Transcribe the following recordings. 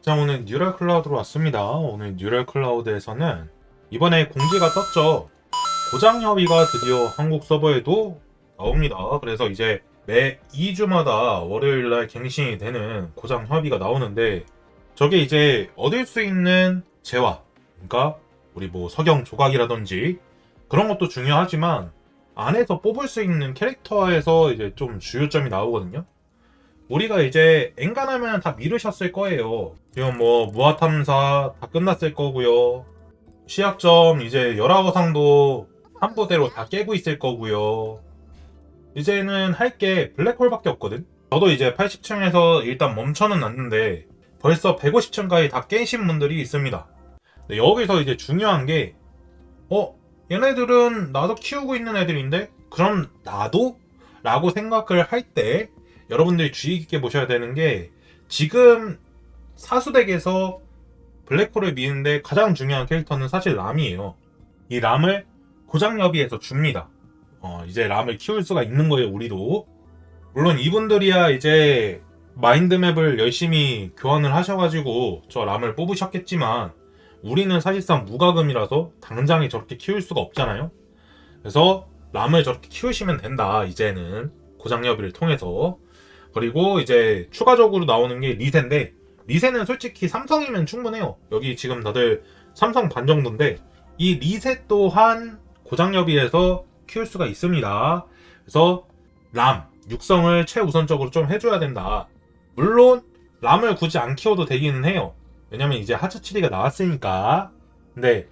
자 오늘 뉴럴 클라우드로 왔습니다. 오늘 뉴럴 클라우드에서는 이번에 공지가 떴죠. 고장 협의가 드디어 한국 서버에도 나옵니다. 그래서 이제 매 2주마다 월요일날 갱신이 되는 고장 협의가 나오는데 저게 이제 얻을 수 있는 재화, 그러니까 우리 뭐 석영 조각이라든지 그런 것도 중요하지만 안에서 뽑을 수 있는 캐릭터에서 이제 좀 주요점이 나오거든요. 우리가 이제 엔간하면 다 미루셨을 거예요. 지금 뭐 무화탐사 다 끝났을 거고요. 시약점 이제 열화거상도 한 부대로 다 깨고 있을 거고요. 이제는 할 게 블랙홀밖에 없거든. 저도 이제 80층에서 일단 멈춰는 놨는데 벌써 150층까지 다 깨신 분들이 있습니다. 여기서 이제 중요한 게 어? 얘네들은 나도 키우고 있는 애들인데 그럼 나도? 라고 생각을 할 때 여러분들이 주의 깊게 보셔야 되는 게 지금 사수덱에서 블랙홀을 미는데 가장 중요한 캐릭터는 사실 람이에요. 이 람을 고장여비에서 줍니다. 어, 이제 람을 키울 수가 있는 거예요, 우리도. 물론 이분들이야 이제 마인드맵을 열심히 교환을 하셔가지고 저 람을 뽑으셨겠지만 우리는 사실상 무과금이라서 당장에 저렇게 키울 수가 없잖아요. 그래서 람을 저렇게 키우시면 된다, 이제는. 고장여비를 통해서. 그리고 이제 추가적으로 나오는 게 리세인데 리세는 솔직히 삼성이면 충분해요. 여기 지금 다들 삼성 반 정도인데 이 리세 또한 고장 여비에서 키울 수가 있습니다. 그래서 람 육성을 최우선적으로 좀 해줘야 된다. 물론 람을 굳이 안 키워도 되기는 해요. 왜냐면 이제 하츠치리가 나왔으니까. 근데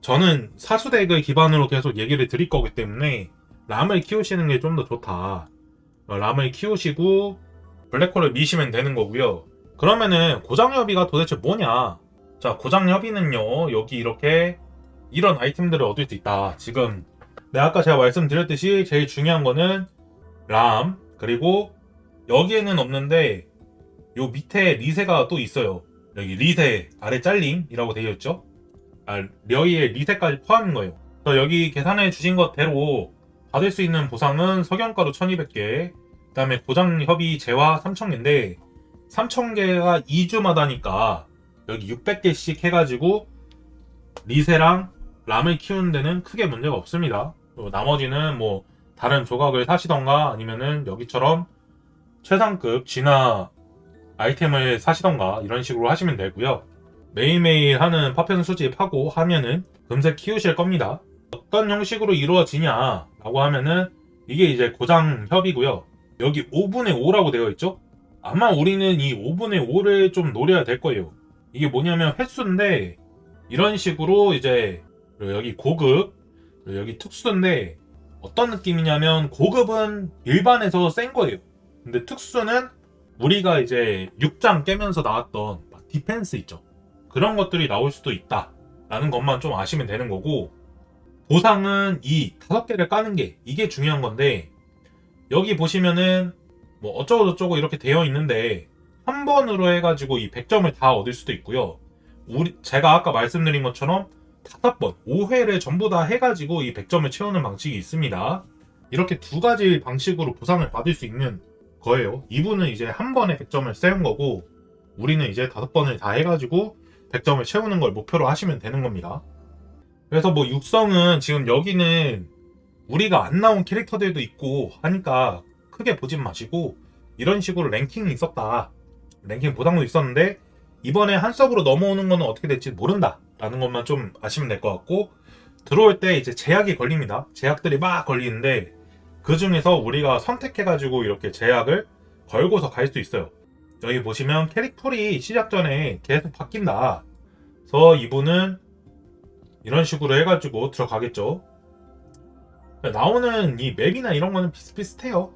저는 사수덱을 기반으로 계속 얘기를 드릴 거기 때문에 람을 키우시는 게 좀 더 좋다. 어, 람을 키우시고 블랙홀을 미시면 되는 거고요. 그러면은 고장협의가 도대체 뭐냐? 자, 고장협의는요. 여기 이렇게 이런 아이템들을 얻을 수 있다. 지금 네, 아까 제가 말씀드렸듯이 제일 중요한 거는 람 그리고 여기에는 없는데 요 밑에 리세가 또 있어요. 여기 리세 아래 잘림이라고 되어 있죠. 아, 려이의 리세까지 포함인 거예요. 여기 계산해 주신 것대로 받을 수 있는 보상은 석영가루 1200개, 그 다음에 고장 협의 재화 3000개인데, 3000개가 2주마다니까, 여기 600개씩 해가지고, 리세랑 람을 키우는 데는 크게 문제가 없습니다. 또 나머지는 뭐, 다른 조각을 사시던가, 아니면은 여기처럼 최상급 진화 아이템을 사시던가, 이런 식으로 하시면 되고요. 매일매일 하는 파편 수집하고 하면은 금세 키우실 겁니다. 어떤 형식으로 이루어지냐 라고 하면은 이게 이제 고장 협이고요 여기 5분의 5라고 되어 있죠? 아마 우리는 이 5분의 5를 좀 노려야 될 거예요. 이게 뭐냐면 횟수인데 이런 식으로 이제 여기 고급 여기 특수인데 어떤 느낌이냐면 고급은 일반에서 센 거예요. 근데 특수는 우리가 이제 6장 깨면서 나왔던 막 디펜스 있죠? 그런 것들이 나올 수도 있다 라는 것만 좀 아시면 되는 거고 보상은 이 다섯 개를 까는 게 이게 중요한 건데 여기 보시면은 뭐 어쩌고 저쩌고 이렇게 되어 있는데 한 번으로 해가지고 이 100점을 다 얻을 수도 있고요. 우리 제가 아까 말씀드린 것처럼 다섯 번 5회를 전부 다 해가지고 이 100점을 채우는 방식이 있습니다. 이렇게 두 가지 방식으로 보상을 받을 수 있는 거예요. 이분은 이제 한 번에 100점을 세운 거고 우리는 이제 다섯 번을 다 해가지고 100점을 채우는 걸 목표로 하시면 되는 겁니다. 그래서 뭐 육성은 지금 여기는 우리가 안 나온 캐릭터들도 있고 하니까 크게 보진 마시고 이런 식으로 랭킹이 있었다. 랭킹 보상도 있었는데 이번에 한 서브로 넘어오는 거는 어떻게 될지 모른다. 라는 것만 좀 아시면 될 것 같고 들어올 때 이제 제약이 걸립니다. 제약들이 막 걸리는데 그 중에서 우리가 선택해가지고 이렇게 제약을 걸고서 갈 수 있어요. 여기 보시면 캐릭풀이 시작 전에 계속 바뀐다. 그래서 이분은 이런 식으로 해가지고 들어가겠죠. 나오는 이 맵이나 이런 거는 비슷비슷해요.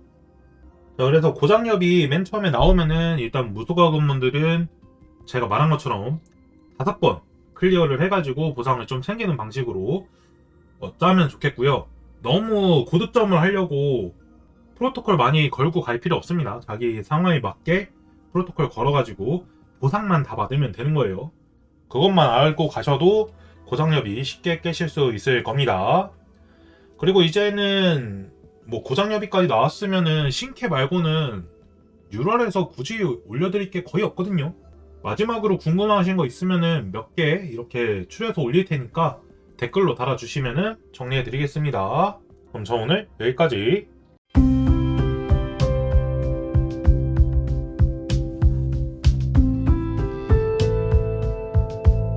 자, 그래서 고장엽이 맨 처음에 나오면은 일단 무소가금 분들은 제가 말한 것처럼 다섯 번 클리어를 해가지고 보상을 좀 챙기는 방식으로 어, 짜면 좋겠고요. 너무 고득점을 하려고 프로토콜 많이 걸고 갈 필요 없습니다. 자기 상황에 맞게 프로토콜 걸어가지고 보상만 다 받으면 되는 거예요. 그것만 알고 가셔도 고장엽이 쉽게 깨실 수 있을 겁니다. 그리고 이제는 뭐 고장엽이까지 나왔으면은 신캐 말고는 유럴에서 굳이 올려드릴 게 거의 없거든요. 마지막으로 궁금하신 거 있으면은 몇 개 이렇게 추려서 올릴 테니까 댓글로 달아주시면은 정리해 드리겠습니다. 그럼 저 오늘 여기까지